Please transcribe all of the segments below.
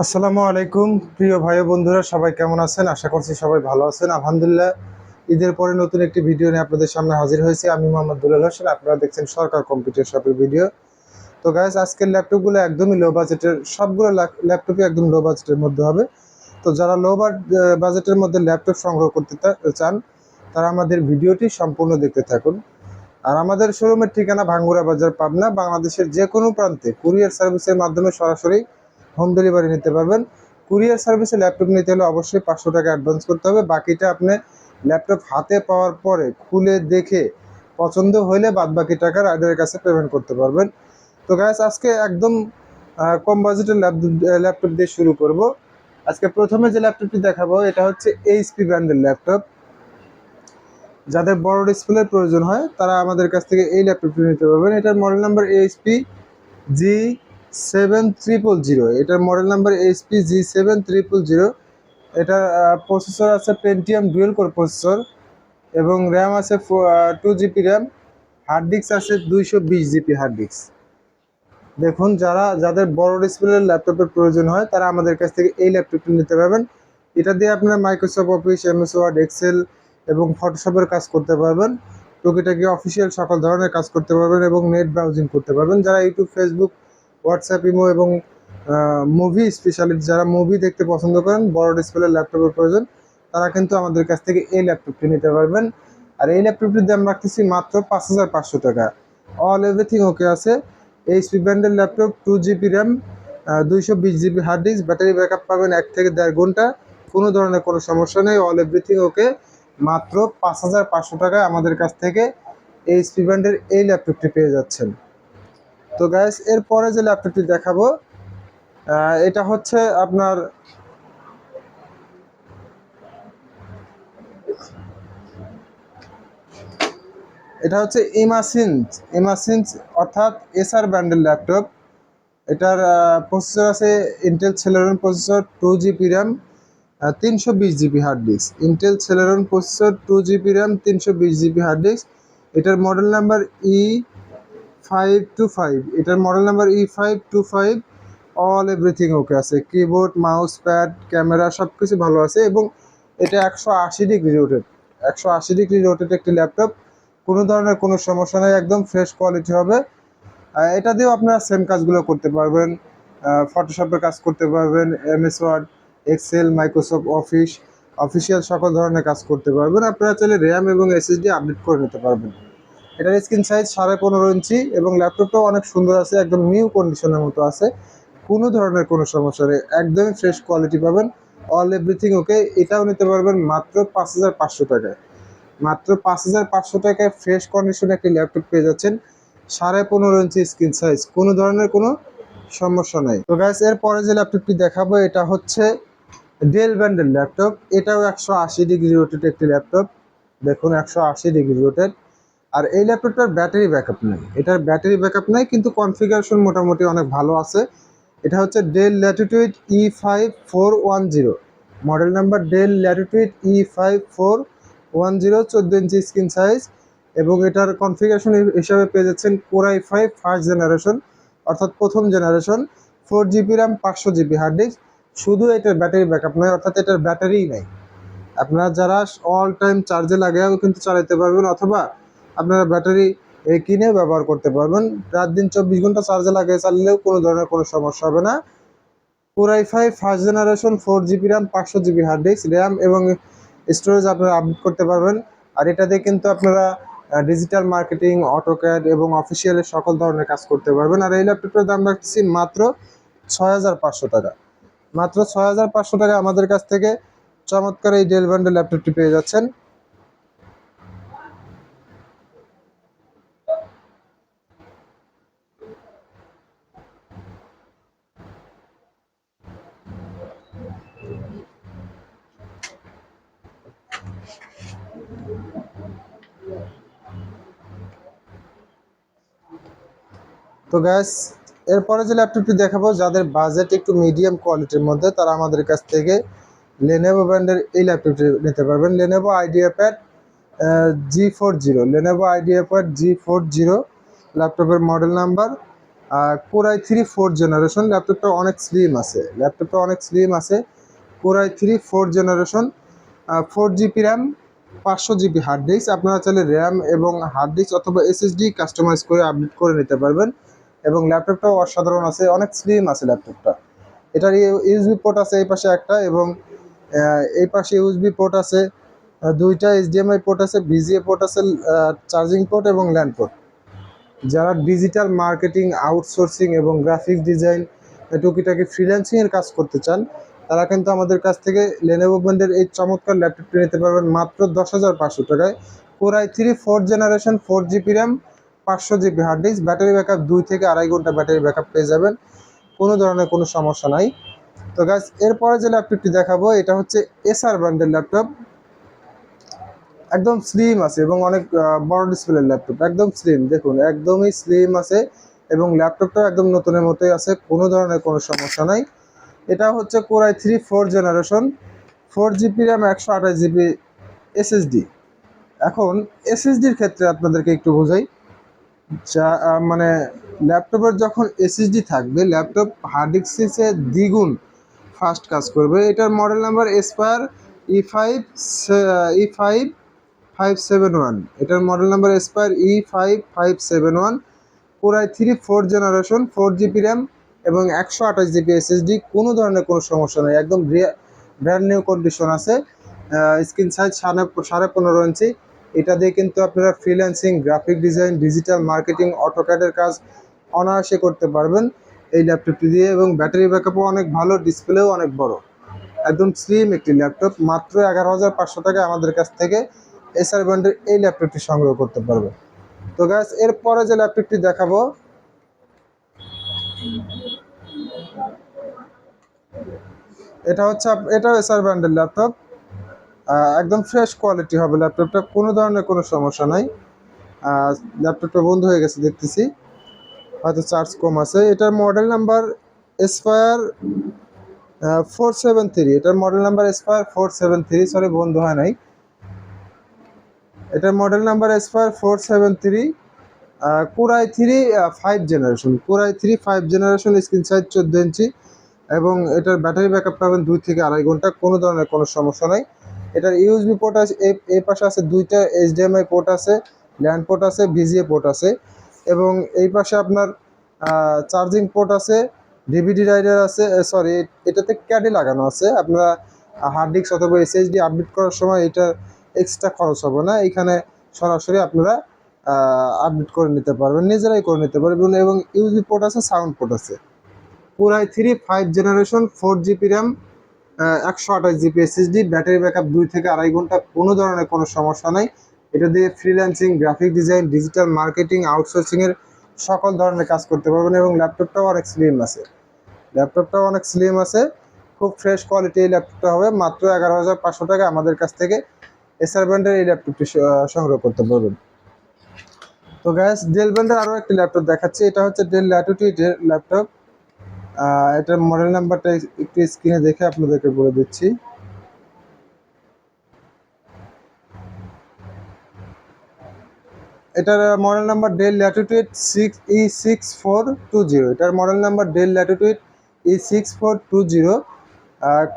আসসালামু আলাইকুম, প্রিয় ভাই বন্ধুরা, সবাই কেমন আছেন? আশা করছি সবাই ভালো আছেন। আলহামদুলিল্লাহ, ঈদের পরে নতুন একটি ভিডিও নিয়ে আপনাদের সামনে হাজির হয়েছি। আমি মোহাম্মদ দুলাল হোসেন, আপনারা দেখছেন সরকার কম্পিউটার শপের ভিডিও। তো গাইজ আজকের ল্যাপটপগুলো একদমই লো বাজেটের সবগুলো ল্যাপটপই একদম লো বাজেটের মধ্যে হবে। তো যারা লো বাজেটের মধ্যে ল্যাপটপ সংগ্রহ করতে চান, তারা আমাদের ভিডিওটি সম্পূর্ণ দেখতে থাকুন। আর আমাদের শোরুমের ঠিকানা ভাঙ্গুরা বাজার, পাবনা, বাংলাদেশের যে কোনো প্রান্তে। কুরিয়ার সার্ভিসের মাধ্যমে সরাসরি হোম ডেলিভারি নিতে পারবেন। কুরিয়ার সার্ভিসে ল্যাপটপ নিতে হলে অবশ্যই পাঁচশো টাকা অ্যাডভান্স করতে হবে। বাকিটা আপনি ল্যাপটপ হাতে পাওয়ার পরে খুলে দেখে পছন্দ হলে বাদ বাকি টাকা রাইডারের কাছে পেমেন্ট করতে পারবেন। তো গ্যাস আজকে একদম কম বাজেটের ল্যাপটপ দিয়ে শুরু করব। আজকে প্রথমে যে ল্যাপটপটি দেখাবো, এটা হচ্ছে এইচপি ব্র্যান্ডের ল্যাপটপ। যাদের বড় ডিসপ্লের প্রয়োজন হয়, তারা আমাদের কাছ থেকে এই ল্যাপটপটি নিতে পারবেন। এটার model number HP G seven triple zero এটার model number HP G seven triple zero এটার প্রসেসর আছে পেন্টিয়াম ডুয়েল কোর প্রসেসর এবং র্যাম আছে two GB RAM hard disk আছে দুইশো বিশ জিবি হার্ড ডিস্ক দেখুন, যারা, যাদের বড় ডিসপ্লের ল্যাপটপের প্রয়োজন হয়, তারা আমাদের কাছ থেকে এই ল্যাপটপটি নিতে পারবেন। এটা দিয়ে আপনারা Microsoft office MS Word Excel এবং ফটোশপের কাজ করতে পারবেন। টুকিটাকি অফিসিয়াল সকল ধরনের কাজ করতে পারবেন এবং নেট ব্রাউজিং করতে পারবেন। যারা ইউটিউব ফেসবুক হোয়াটসঅ্যাপ ইমো এবং মুভি স্পেশালিস্ট যারা মুভি দেখতে পছন্দ করেন, বড় ডিসপ্লের ল্যাপটপের প্রয়োজন, তারা কিন্তু আমাদের কাছ থেকে এই ল্যাপটপটি নিতে পারবেন। আর এই ল্যাপটপটির দাম রাখতেছি মাত্র পাঁচ হাজার পাঁচশো টাকা। অল এভরিথিং ওকে আছে। এইচপি ব্র্যান্ডের ল্যাপটপ টু জিবি র্যাম দুইশো বিশ GB hard disk battery backup পাবেন এক থেকে দেড় ঘণ্টা। কোনো ধরনের কোনো সমস্যা নেই অল এভরিথিং ওকে মাত্র পাঁচ হাজার পাঁচশো টাকায় আমাদের কাছ থেকে এইচপি ব্র্যান্ডের এই ল্যাপটপটি পেয়ে যাচ্ছেন। তো গ্যাস এরপরে যে ল্যাপটপটি দেখাবো এটা হচ্ছে আপনার এটা হচ্ছে ইমাসিন্স ইমাসিন্স অর্থাৎ এসআর ব্র্যান্ডের ল্যাপটপ এটার প্রসেসর আছে Intel Celeron processor two GB RAM তিনশো বিশ GB hard disk Intel Celeron processor two GB RAM তিনশো বিশ জিবি হার্ড ডিস্ক এটার model number E five two five এটার model number E five two five all everything okay আছে। Keyboard mouse pad camera সব কিছু ভালো আছে এবং এটা একশো আশি ডিগ্রি রোটেট একশো আশি ডিগ্রি রোটেড একটি ল্যাপটপ কোনো ধরনের কোনো সমস্যা নেই, একদম ফ্রেশ কোয়ালিটি হবে। এটা দিয়েও আপনারা সেম কাজগুলো করতে পারবেন। ফটোশপের কাজ করতে পারবেন MS Word Excel Microsoft office official সকল ধরনের কাজ করতে পারবেন। আপনারা চাইলে র্যাম এবং এসএসডি আপডেট করে নিতে পারবেন। এটার স্ক্রিন সাইজ সাড়ে পনেরো ইঞ্চি এবং ল্যাপটপটাও অনেক সুন্দর আছে, একদম নিউ কন্ডিশনের মতো আছে। কোনো ধরনের কোনো সমস্যা নেই, একদমই ফ্রেশ কোয়ালিটি পাবেন। অল এভরিথিং ওকে এটাও নিতে পারবেন মাত্র পাঁচ হাজার পাঁচশো টাকায়। মাত্র পাঁচ হাজার পাঁচশো টাকায় ফ্রেশ কন্ডিশনে একটি ল্যাপটপ পেয়ে যাচ্ছেন। সাড়ে পনেরো ইঞ্চি স্ক্রিন সাইজ কোনো ধরনের কোনো সমস্যা নাই। তো গ্যাস এরপরে যে ল্যাপটপটি দেখাবো, এটা হচ্ছে ডেল ব্র্যান্ডের ল্যাপটপ এটাও একশো আশি ডিগ্রি রোটেড একটি ল্যাপটপ দেখুন, একশো আশি ডিগ্রি রোটেট আর এই ল্যাপটপটার ব্যাটারি ব্যাকআপ নেই। এটার ব্যাটারি ব্যাকআপ নেই, কিন্তু কনফিগারেশন মোটামুটি অনেক ভালো আছে। এটা হচ্ছে Dell Latitude E five four one zero model number Dell Latitude E five four one zero চোদ্দ ইঞ্চি স্ক্রিন সাইজ। এবং এটার কনফিগারেশন হিসাবে পেয়ে যাচ্ছেন কোরাই ফাইভ ফার্স্ট জেনারেশন অর্থাৎ প্রথম জেনারেশন ফোর জিবি র্যাম পাঁচশো জিবি হার্ড ডিস্ক শুধু এটার ব্যাটারি ব্যাকআপ নয়, অর্থাৎ এটার ব্যাটারিই নেই। আপনারা যারা অল টাইম চার্জে লাগাও কিন্তু চালাতে পারবেন, অথবা আপনারা ব্যাটারি কিনে ব্যবহার করতে পারবেন। রাত দিন চব্বিশ ঘণ্টা চার্জে লাগিয়ে চালালেও কোনো ধরনের কোনো সমস্যা হবে না। পুরাই five first generation four GB RAM পাঁচশো জিবি হার্ড ডিস্ক র্যাম এবং স্টোরেজ আপনারা আপডেট করতে পারবেন। আর এটা দিয়ে কিন্তু আপনারা ডিজিটাল মার্কেটিং অটোক্যাড এবং অফিসিয়ালের সকল ধরনের কাজ করতে পারবেন। আর এই ল্যাপটপটার দাম রাখছি মাত্র ছয় হাজার পাঁচশো টাকা। মাত্র ছয় হাজার পাঁচশো টাকা আমাদের কাছ থেকে চমৎকার এই ডেল ব্যান্ডের ল্যাপটপটি পেয়ে যাচ্ছেন। তো গ্যাস এরপরে যে ল্যাপটপটি দেখাবো, যাদের বাজেট একটু মিডিয়াম কোয়ালিটির মধ্যে, তারা আমাদের কাছ থেকে লেনেভো ব্র্যান্ডের এই ল্যাপটপটি নিতে পারবেন। Lenovo IdeaPad G four zero Lenovo IdeaPad G four zero ল্যাপটপের model number core i three four generation ল্যাপটপটা অনেক স্লিম আছে। ল্যাপটপটা অনেক স্লিম আছে। Core i three four generation four GB RAM পাঁচশো জিবি হার্ড ডিস্ক আপনারা চাইলে র্যাম এবং হার্ড ডিস্ক অথবা এসএসডি কাস্টমাইজ করে আপডেট করে নিতে পারবেন। এবং ল্যাপটপটাও অসাধারণ আছে, অনেক স্লিম আছে ল্যাপটপটা। এটার ইউএসবি পোর্ট আছে এই পাশে একটা এবং এই পাশে ইউএসবি পোর্ট আছে দুইটা এইচডিএমআই পোর্ট আছে বিজিএ পোর্ট আছে চার্জিং পোর্ট এবং ল্যান্ড পোর্ট যারা ডিজিটাল মার্কেটিং আউটসোর্সিং এবং গ্রাফিক্স ডিজাইন টুকিটাকি ফ্রিল্যান্সিংয়ের কাজ করতে চান, তারা কিন্তু আমাদের কাছ থেকে লেনোভো ব্র্যান্ডের এই চমৎকার ল্যাপটপটি নিতে পারবেন মাত্র দশ হাজার পাঁচশো টাকায়। Core i three four generation four GB RAM পাঁচশো GB hard disk battery backup দুই থেকে আড়াই ঘণ্টা ব্যাটারি ব্যাকআপ পেয়ে যাবেন। কোনো ধরনের কোনো সমস্যা নাই। তো গাছ এরপরে যে ল্যাপটপটি দেখাবো, এটা হচ্ছে এসআর ব্র্যান্ডের ল্যাপটপ একদম স্লিম আছে এবং অনেক বড় ডিসপ্লের ল্যাপটপ একদম স্লিম দেখুন, একদমই স্লিম আছে এবং ল্যাপটপটাও একদম নতুনের মতোই আছে, কোনো ধরনের কোনো সমস্যা নাই। এটা হচ্ছে core i three four generation four GB RAM একশো আঠাশ জিবি এসএসডি এখন এসএসডির ক্ষেত্রে আপনাদেরকে একটু বোঝাই যা মানে ল্যাপটপের যখন এসএসডি থাকবে, ল্যাপটপ হার্ড ডিস্কের দ্বিগুণ ফাস্ট কাজ করবে। এটার model number Aspire E five E five five seven one এটার model number Aspire E five five seven one পুরাই three four generation four GB RAM এবং একশো আঠাশ জিবি এসএসডি কোনো ধরনের কোনো সমস্যা নেই, একদম ব্র্যান্ড নিউ কন্ডিশন আছে। স্ক্রিন সাইজ সাড়ে সাড়ে পনেরো ইঞ্চি এটা দিয়ে কিন্তু আপনারা freelancing graphic design digital marketing অটোক্যাডের কাজ অনায়াসে করতে পারবেন এই ল্যাপটপটি দিয়ে এবং ব্যাটারি ব্যাকআপও অনেক ভালো ডিসপ্লেও অনেক বড়। একদম স্লিম একটি ল্যাপটপ মাত্র এগারো হাজার পাঁচশো টাকা আমাদের কাছ থেকে এসআর ব্র্যান্ডের এই ল্যাপটপটি সংগ্রহ করতে পারবে। তো গ্যাস এরপরে যে ল্যাপটপটি দেখাবো, এটা হচ্ছে এটাও এসআর ব্র্যান্ডের ল্যাপটপ একদম ফ্রেশ কোয়ালিটি হবে ল্যাপটপটা কোনো ধরনের কোনো সমস্যা নাই। ল্যাপটপটা বন্ধ হয়ে গেছে, দেখতেছি। হয়তো চার্জ কম আছে। এটার model number Aspire four seven three এটার model number Aspire four seven three sorry বন্ধ হয় নাই। এটার model number Aspire four seven three core i three five generation core i three five generation screen size চোদ্দ inch এবং এটার battery backup পাবেন দুই থেকে আড়াই ঘণ্টা। কোনো ধরনের কোনো সমস্যা নাই। এটার ইউএসবি পোর্ট আছে এই পাশে আছে দুইটা এইচডিএমআই পোর্ট আছে ল্যান্ড পোর্ট আছে ভিজিএ পোর্ট আছে। এবং এই পাশে আপনার চার্জিং পোর্ট আছে ডিভিডি রাইডার আছে সরি এটাতে ক্যাডি লাগানো আছে। আপনারা হার্ড ডিস্ক অথবা এসএসডি আপডেট করার সময় এটা এক্সট্রা খরচ হবে না। এখানে সরাসরি আপনারা আপডেট করে নিতে পারবেন, নিজেরাই করে নিতে পারবেন। এবং ইউএসবি পোর্ট আছে সাউন্ড পোর্ট আছে। পুরাই three five generation four GB RAM একশো আঠাশ জিবি এসএসডি ব্যাটারি ব্যাকআপ দুই থেকে আড়াই ঘণ্টা, কোনো ধরনের কোনো সমস্যা নাই। এটা দিয়ে freelancing graphic design digital marketing আউটসোর্সিংয়ের সকল ধরনের কাজ করতে পারবেন এবং ল্যাপটপটাও অনেক স্লিম আছে। ল্যাপটপটাও অনেক স্লিম আছে, খুব ফ্রেশ কোয়ালিটি এই ল্যাপটপটা হবে, মাত্র এগারো হাজার পাঁচশো টাকা আমাদের কাছ থেকে এসআর ব্র্যান্ডের এই ল্যাপটপটি সংগ্রহ করতে পারবেন। তো গ্যাস ডেল ব্র্যান্ডের আরও একটি ল্যাপটপ দেখাচ্ছি, এটা হচ্ছে ডেল ল্যাটিটিউডের ল্যাপটপ এটার মডেল নাম্বারটা একটু স্ক্রিনে দেখে আপনাদেরকে বলে দিচ্ছি। এটার model number Dell Latitude six E six four two zero এটার model number Dell Latitude E six four two zero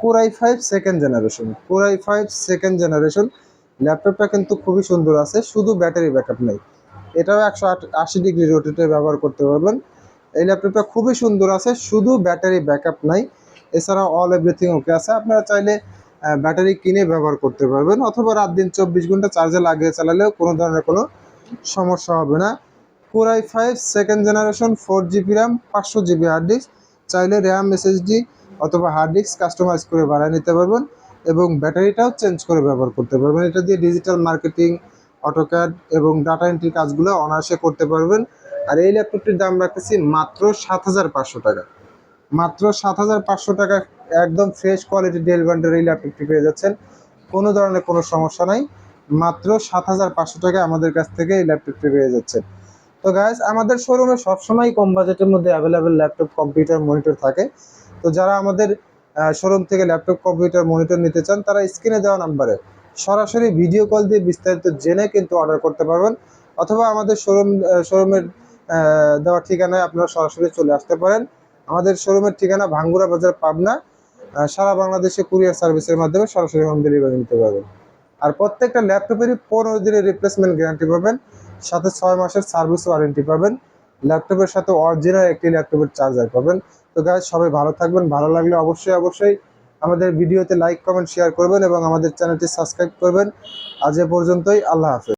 core i five second generation core i five second generation ল্যাপটপটা কিন্তু খুবই সুন্দর আছে, শুধু ব্যাটারি ব্যাকআপ নেই। এটাও একশো আট, আশি ডিগ্রি রোটেটে ব্যবহার করতে পারবেন। এই ল্যাপটপটা খুবই সুন্দর আছে, শুধু ব্যাটারি ব্যাকআপ নাই, এছাড়া অল এভরিথিং ওকে আছে। আপনারা চাইলে ব্যাটারি কিনে ব্যবহার করতে পারবেন, অথবা রাত দিন চব্বিশ ঘণ্টা চার্জে লাগিয়ে চালালেও কোনো ধরনের কোনো সমস্যা হবে না। Core i five second generation four GB RAM পাঁচশো জিবি হার্ড ডিস্ক চাইলে র্যাম এসএসডি অথবা হার্ড ডিস্ক কাস্টমাইজ করে বাড়ায় নিতে পারবেন এবং ব্যাটারিটাও চেঞ্জ করে ব্যবহার করতে পারবেন। এটা দিয়ে ডিজিটাল মার্কেটিং অটোক্যাড এবং ডাটা এন্ট্রি কাজগুলো অনায়াসে করতে পারবেন। আর এই ল্যাপটপটির দাম রাখতেছি মাত্র সাত হাজার পাঁচশো টাকা। মাত্র সাত হাজার পাঁচশো টাকা একদম ফ্রেশ কোয়ালিটি ডেল ব্র্যান্ডের এই ল্যাপটপটি পেয়ে যাচ্ছেন। কোনো ধরনের কোনো সমস্যা নাই। মাত্র সাত হাজার পাঁচশো টাকা আমাদের কাছ থেকে এই ল্যাপটপটি পেয়ে যাচ্ছেন। তো গাইজ আমাদের শোরুমে সবসময় কম বাজেটের মধ্যে অ্যাভেলেবেল ল্যাপটপ কম্পিউটার মনিটর থাকে। তো যারা আমাদের শোরুম থেকে ল্যাপটপ কম্পিউটার মনিটর নিতে চান, তারা স্ক্রিনে দেওয়া নাম্বারে সরাসরি ভিডিও কল দিয়ে বিস্তারিত জেনে কিন্তু অর্ডার করতে পারবেন। অথবা আমাদের শোরুম শোরুমের দেওয়া ঠিকানায় আপনারা সরাসরি চলে আসতে পারেন। আমাদের শোরুমের ঠিকানা ভাঙ্গুরা বাজার, পাবনা। সারা বাংলাদেশে কুরিয়ার সার্ভিসের মাধ্যমে সরাসরি হোম ডেলিভারি নিতে পারবেন। আর প্রত্যেকটা ল্যাপটপেরই পনেরো দিনের রিপ্লেসমেন্ট গ্যারান্টি পাবেন। সাথে ছয় মাসের সার্ভিস ওয়ারেন্টি পাবেন। ল্যাপটপের সাথে অরিজিনাল একটি ল্যাপটপের চার্জার পাবেন। তো গাইজ সবাই ভালো থাকবেন। ভালো লাগলে অবশ্যই অবশ্যই আমাদের ভিডিওতে লাইক কমেন্ট শেয়ার করবেন এবং আমাদের চ্যানেলটি সাবস্ক্রাইব করবেন। আজ এ পর্যন্তই, আল্লাহ হাফেজ।